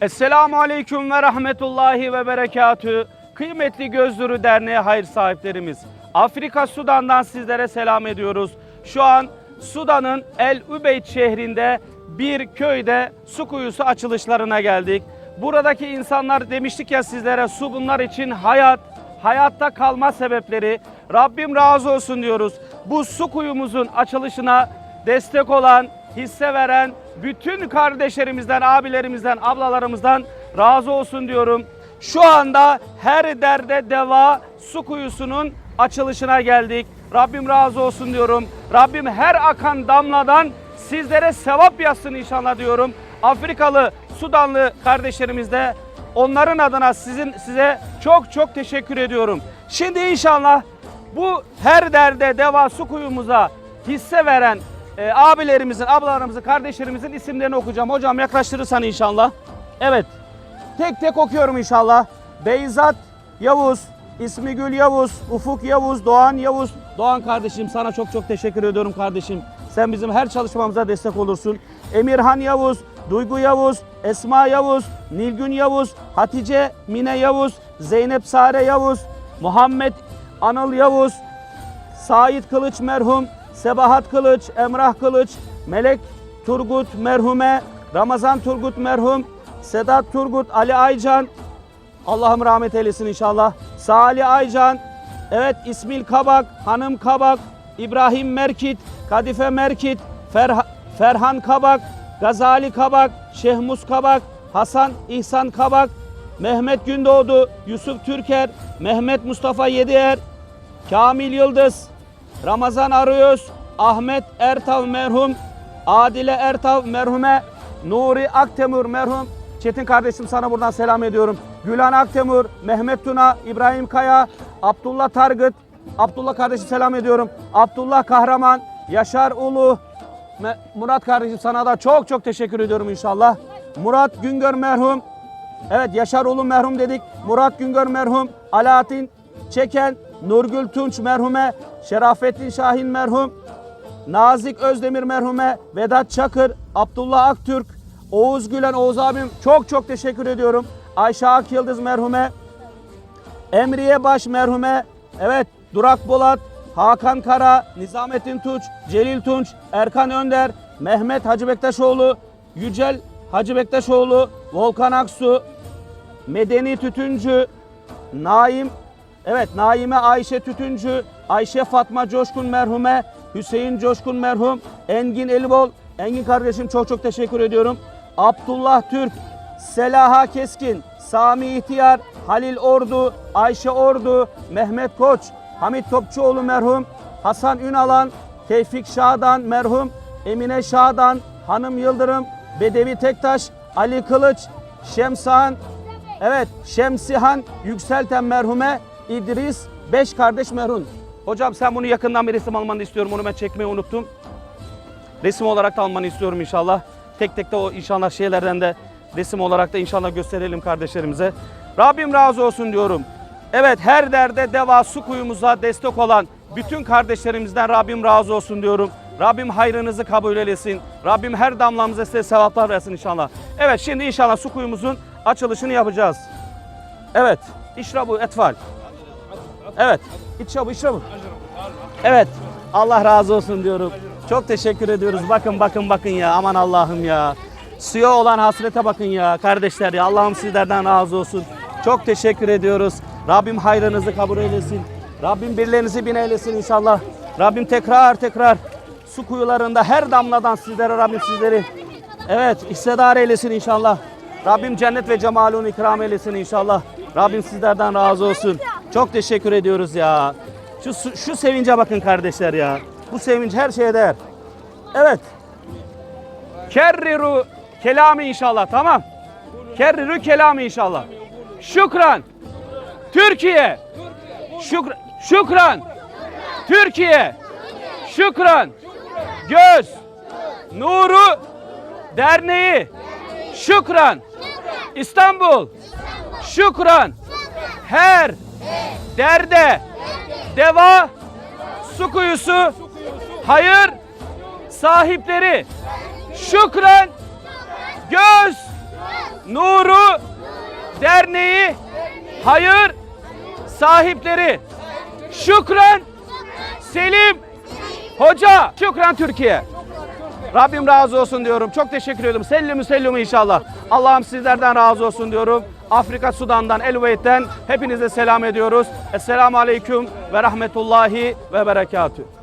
Esselamu Aleyküm ve Rahmetullahi ve Berekatü. Kıymetli Gözdürü Derneği hayır sahiplerimiz. Afrika Sudan'dan sizlere selam ediyoruz. Şu an Sudan'ın El Übeyd şehrinde bir köyde su kuyusu açılışlarına geldik. Buradaki insanlar demiştik ya sizlere su bunlar için hayat, hayatta kalma sebepleri. Rabbim razı olsun diyoruz. Bu su kuyumuzun açılışına destek olan, hisse veren bütün kardeşlerimizden, abilerimizden, ablalarımızdan razı olsun diyorum. Şu anda her derde deva su kuyusunun açılışına geldik. Rabbim razı olsun diyorum. Rabbim her akan damladan sizlere sevap yazsın inşallah diyorum. Afrikalı, Sudanlı kardeşlerimiz de onların adına sizin size çok çok teşekkür ediyorum. Şimdi inşallah bu her derde deva su kuyumuza hisse veren e, abilerimizin, ablalarımızın, kardeşlerimizin isimlerini okuyacağım. Hocam yaklaştırırsan inşallah. Evet. Tek tek okuyorum inşallah. Beyzat Yavuz, İsmi Gül Yavuz, Ufuk Yavuz, Doğan Yavuz. Doğan kardeşim sana çok çok teşekkür ediyorum kardeşim. Sen bizim her çalışmamıza destek olursun. Emirhan Yavuz, Duygu Yavuz, Esma Yavuz, Nilgün Yavuz, Hatice Mine Yavuz, Zeynep Sare Yavuz, Muhammed Anıl Yavuz, Sait Kılıç merhum, Sebahat Kılıç, Emrah Kılıç, Melek Turgut merhume, Ramazan Turgut merhum, Sedat Turgut, Ali Aycan, Allah'ım rahmet eylesin inşallah. Salih Aycan, evet İsmil Kabak, Hanım Kabak, İbrahim Merkit, Kadife Merkit, Ferha- Ferhan Kabak, Gazali Kabak, Şehmus Kabak, Hasan İhsan Kabak, Mehmet Gündoğdu, Yusuf Türker, Mehmet Mustafa Yedier, Kamil Yıldız, Ramazan Arıyoruz, Ahmet Ertav merhum, Adile Ertav merhume, Nuri Aktemur merhum. Çetin kardeşim sana buradan selam ediyorum. Gülan Aktemur, Mehmet Tuna, İbrahim Kaya, Abdullah Targıt, Abdullah kardeşim selam ediyorum. Abdullah Kahraman, Yaşar Ulu, Murat kardeşim sana da çok çok teşekkür ediyorum inşallah. Murat Güngör merhum, Evet Yaşar Ulu merhum dedik. Murat Güngör merhum. Alaaddin Çeken, Nurgül Tunç merhume, Şerafettin Şahin merhum, Nazik Özdemir merhume, Vedat Çakır, Abdullah Aktürk, Oğuz Gülen, Oğuz abim çok çok teşekkür ediyorum. Ayşe Ak Yıldız merhume, Emriye Baş merhume, evet Durak Bolat, Hakan Kara, Nizamettin Tunç, Celil Tunç, Erkan Önder, Mehmet Hacı Bektaşoğlu, Yücel Hacı Bektaşoğlu, Volkan Aksu, Medeni Tütüncü, Naim, evet Naime Ayşe Tütüncü, Ayşe Fatma Coşkun merhume, Hüseyin Coşkun merhum, Engin Elibol, Engin kardeşim çok çok teşekkür ediyorum. Abdullah Türk, Selaha Keskin, Sami İhtiyar, Halil Ordu, Ayşe Ordu, Mehmet Koç, Hamit Topçuoğlu merhum, Hasan Ünalan, Tevfik Şadan merhum, Emine Şadan, Hanım Yıldırım, Bedevi Tektaş, Ali Kılıç, Şemsahan, evet Şemsihan Yükselten merhume, İdris, beş kardeş merhum. Hocam sen bunu yakından bir resim almanı istiyorum. Onu ben çekmeyi unuttum. Resim olarak da almanı istiyorum inşallah. Tek tek de o inşallah şeylerden de resim olarak da inşallah gösterelim kardeşlerimize. Rabbim razı olsun diyorum. Evet her derde deva su kuyumuza destek olan bütün kardeşlerimizden Rabbim razı olsun diyorum. Rabbim hayrınızı kabul eylesin. Rabbim her damlamıza size sevaplar versin inşallah. Evet şimdi inşallah su kuyumuzun açılışını yapacağız. Evet. İşrabu etfal. Evet. İçrabu işrabu. Evet. Allah razı olsun diyorum. Çok teşekkür ediyoruz. Bakın bakın bakın ya. Aman Allah'ım ya. Suya olan hasrete bakın ya kardeşler ya. Allah'ım sizlerden razı olsun. Çok teşekkür ediyoruz. Rabbim hayrınızı kabul eylesin. Rabbim birlerinizi bin eylesin inşallah. Rabbim tekrar tekrar su kuyularında her damladan sizlere Rabbim sizleri evet hissedar eylesin inşallah. Rabbim cennet ve cemalunu ikram eylesin inşallah. Rabbim sizlerden razı olsun. Çok teşekkür ediyoruz ya. Şu, şu sevince bakın kardeşler ya. Bu sevinç her şeye değer. Evet. Kerriru kelami inşallah tamam. Kerriru kelami inşallah. Şükran. Türkiye. Şükr şükran. Türkiye. Şükran. Göz. Nuru Derneği. Şükran. İstanbul. Şükran. Her derde deva su kuyusu hayır sahipleri şükran göz Nuru Derneği hayır sahipleri. Şükran Selim Hoca. Şükran Türkiye. Rabbim razı olsun diyorum. Çok teşekkür ediyorum. Sellimü sellimü inşallah. Allah'ım sizlerden razı olsun diyorum. Afrika Sudan'dan, Elveyt'ten hepinize selam ediyoruz. Esselamu Aleyküm ve Rahmetullahi ve Berekatü.